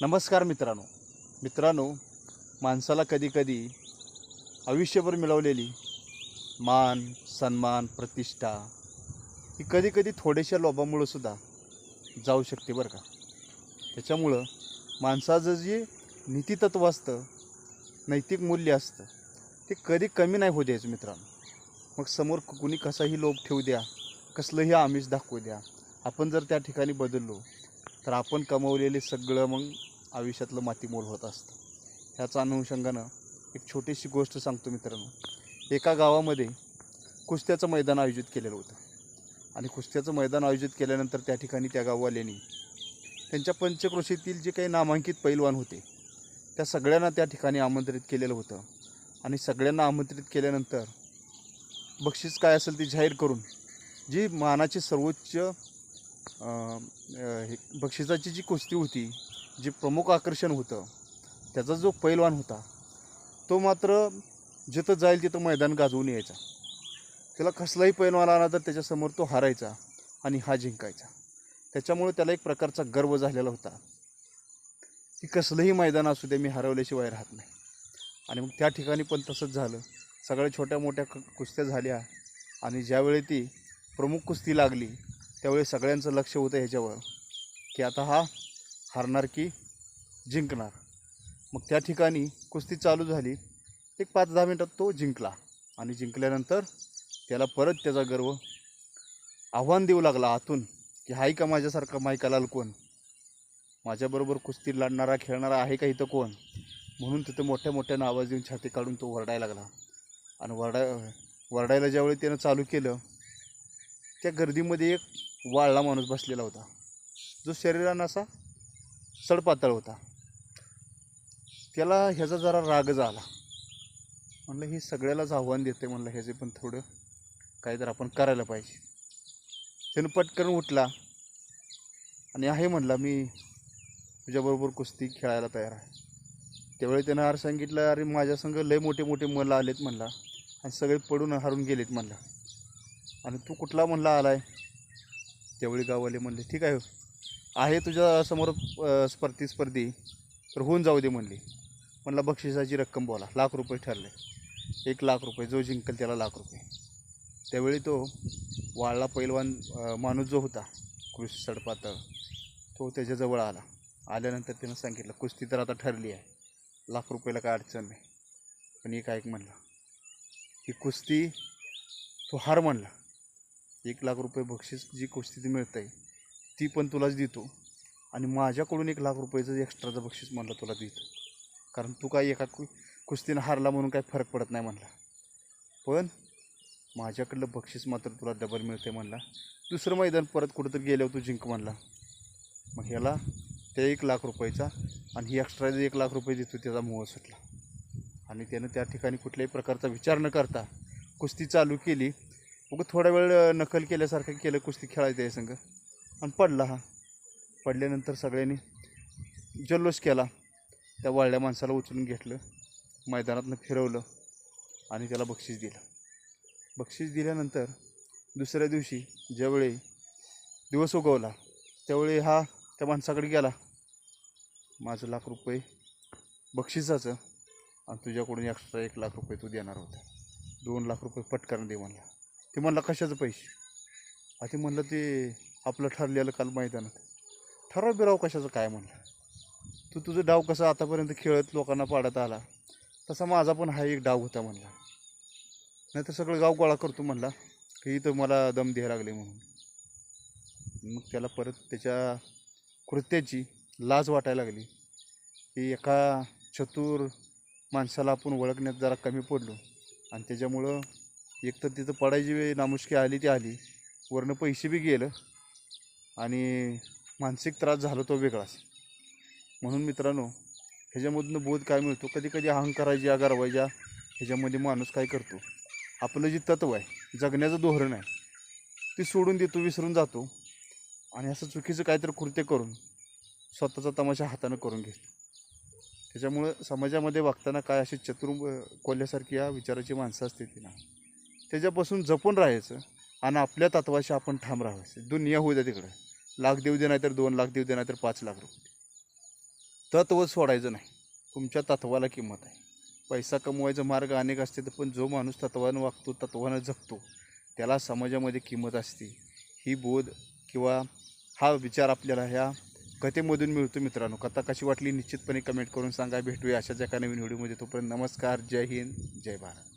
नमस्कार मित्रांनो. मित्रांनो माणसाला कधीकधी आयुष्यभर मिळवलेली मान सन्मान प्रतिष्ठा ही कधीकधी थोड्याशा लोभामुळं सुद्धा जाऊ शकते बरं का. त्याच्यामुळं माणसाचं जे नीतितत्व असतं नैतिक मूल्य असतं ते कधी कमी नाही होऊ द्यायचं मित्रांनो. मग समोर कुणी कसाही लोभ ठेवू द्या कसलंही आमिष दाखवू द्या आपण जर त्या ठिकाणी बदललो तर आपण कमवलेले सगळं मग आयुष्यातलं मातीमोल होत असतं. ह्याचा अनुषंगानं एक छोटीशी गोष्ट सांगतो मित्रांनो. एका गावामध्ये कुस्त्याचं मैदान आयोजित केलेलं होतं. आणि कुस्त्याचं मैदान आयोजित केल्यानंतर त्या ठिकाणी त्या गाववाल्यांनी त्यांच्या पंचक्रोशीतील जे काही नामांकित पैलवान होते त्या सगळ्यांना त्या ठिकाणी आमंत्रित केलेलं होतं. आणि सगळ्यांना आमंत्रित केल्यानंतर बक्षीस काय असेल ती जाहीर करून जी मानाची सर्वोच्च हे बक्षिसाची जी कुस्ती होती जे प्रमुख आकर्षण होतं त्याचा जो पैलवान होता तो मात्र जिथं जाईल तिथं मैदान गाजवून यायचा. त्याला कसलाही पैलवान आला तर त्याच्यासमोर तो हारायचा आणि हा जिंकायचा. त्याच्यामुळे त्याला एक प्रकारचा गर्व झालेला होता की कसलंही मैदान असू दे मी हरवल्याशिवाय राहत नाही. आणि मग त्या ठिकाणी पण तसंच झालं. सगळ्या छोट्या मोठ्या कुस्त्या झाल्या आणि ज्यावेळी ती प्रमुख कुस्ती लागली त्यावेळी सगळ्यांचं लक्ष होतं ह्याच्यावर की आता हा हारणार की जिंकणार. मग त्या ठिकाणी कुस्ती चालू झाली एक पाच दहा मिनटात तो जिंकला. आणि जिंकल्यानंतर त्याला परत त्याचा गर्व आव्हान देऊ लागला आतून की हाय का माझ्यासारखा मायकालाल कोण? माझ्याबरोबर कुस्ती लढणारा खेळणारा आहे का इथं कोण? म्हणून तिथं मोठ्या मोठ्यानं आवाज देऊन छाती काढून तो वरडायला लागला. आणि वरडा वरडायला ज्यावेळी त्यानं चालू केलं त्या गर्दीमध्ये एक वाळला माणूस बसलेला होता. जो शरीरानं असा सडपातळ होता. त्याला ह्याचा जरा राग आला म्हणलं हे सगळ्यालाच आव्हान देते म्हणलं ह्याचे पण थोडं काही तर आपण करायला पाहिजे. त्यानं पटकन उठला आणि आहे म्हणला मी तुझ्याबरोबर कुस्ती खेळायला तयार आहे. त्यावेळी त्यानं आर सांगितलं अरे माझ्या संग लय मोठे मोठे मलं आलेत म्हणला आणि सगळे पडून हारून गेलेत म्हणला. आणि तू कुठला म्हणला आहे त्यावेळी गाववाले म्हणले ठीक आहे. आहे तुझ्या समोर स्पर्धी स्पर्धी. तर होऊन जाऊ दे म्हणली. म्हणला बक्षिसाची रक्कम बोला. लाख रुपये ठरले. एक लाख रुपये. जो जिंकल त्याला लाख रुपये. त्यावेळी तो वाळला पैलवान माणूस जो होता कृषी सडपातळ तो त्याच्याजवळ आला. आल्यानंतर त्यानं सांगितलं कुस्ती तर आता ठरली आहे. लाख रुपयाला काय अडचण नाही. पण एक ऐक म्हणलं ही कुस्ती तो हार म्हणला एक लाख रुपये बक्षीस जी कुस्ती ती मिळत आहे ती पण तुलाच देतो. आणि माझ्याकडून एक लाख रुपयाचं एक्स्ट्राचं बक्षीस म्हणलं तुला देतो. कारण तू काय एका कु कुस्तीनं हारला म्हणून काही फरक पडत नाही म्हणला. पण माझ्याकडलं बक्षीस मात्र तुला डबल मिळते म्हणला. दुसरं मैदान परत कुठंतरी गेल्यावर तू जिंक म्हणला. मग ह्याला त्या एक लाख रुपयाचा आणि ही एक्स्ट्रा एक लाख रुपये देतो त्याचा मोह सुटला. आणि त्यानं त्या ठिकाणी कुठल्याही प्रकारचा विचार न करता कुस्ती चालू केली. उगं थोडा वेळ नकल केल्यासारखं केलं कुस्ती खेळायचं आहे संघ आणि पडला हा. पडल्यानंतर सगळ्यांनी जल्लोष केला. त्या वाळल्या माणसाला उचलून घेतलं मैदानातनं फिरवलं आणि त्याला बक्षीस दिलं. बक्षीस दिल्यानंतर दुसऱ्या दिवशी ज्यावेळी दिवस उगवला त्यावेळी हा त्या माणसाकडे गेला. माझं लाख रुपये बक्षिसाचं आणि तुझ्याकडून एक्स्ट्रा एक लाख रुपये तू देणार होता. दोन लाख रुपये पटकन दे म्हणला. ते म्हणला कशाचं पैसे? आ ते म्हणलं ते आपलं ठरलेलं काल मैदानात. ठराव बिराव कशाचं? काय? म्हणलं. तू तुझं डाव कसं आतापर्यंत खेळत लोकांना पाडत आला तसा माझा पण हा एक डाव होता म्हणला. नाही तर सगळं गाव गोळा करतो म्हणला. की इथं मला दम द्यायला लागले म्हणून. मग त्याला परत त्याच्या कृत्याची लाज वाटायला लागली. की एका चतुर माणसाला आपण ओळखण्यात जरा कमी पडलो. आणि त्याच्यामुळं एक तर तिथं पडायची वेळ नामुष्की आली ती आली. वरनं पैसे बी गेलं. आणि मानसिक त्रास झाला तो वेगळाच. म्हणून मित्रांनो ह्याच्यामधनं बोध काय मिळतो? कधी कधी अहंकाराची गरवायच्या ह्याच्यामध्ये माणूस काय करतो? आपलं जे तत्व आहे जगण्याचं धोरण आहे ते सोडून देतो विसरून जातो. आणि असं चुकीचं काहीतरी कृत्य करून स्वतःचा तमाशा हातानं करून घेतो. त्याच्यामुळं समाजामध्ये वागताना काय अशी चतुर कोल्ह्यासारखी या विचाराची माणसं असते ती ना. त्याच्यापासून जपून राहायचं आणि आपल्या तत्वाशी आपण ठाम राहायचं. दुनिया होऊ द्या तिकडं. लाख देऊ दे नाही तर दोन लाख देऊ दे नाही तर पाच लाख रुपये. तत्व सोडायचं नाही. तुमच्या तत्वाला किंमत आहे. पैसा कमवायचा मार्ग अनेक असते तर पण जो माणूस तत्वानं वागतो तत्वानं जगतो त्याला समाजामध्ये किंमत असते. ही बोध किंवा हा विचार आपल्याला ह्या कथेमधून मिळतो मित्रांनो. कथा कशी वाटली निश्चितपणे कमेंट करून सांगा. भेटूया अशाच एका नवीन व्हिडिओमध्ये. तोपर्यंत नमस्कार. जय हिंद. जय भारत.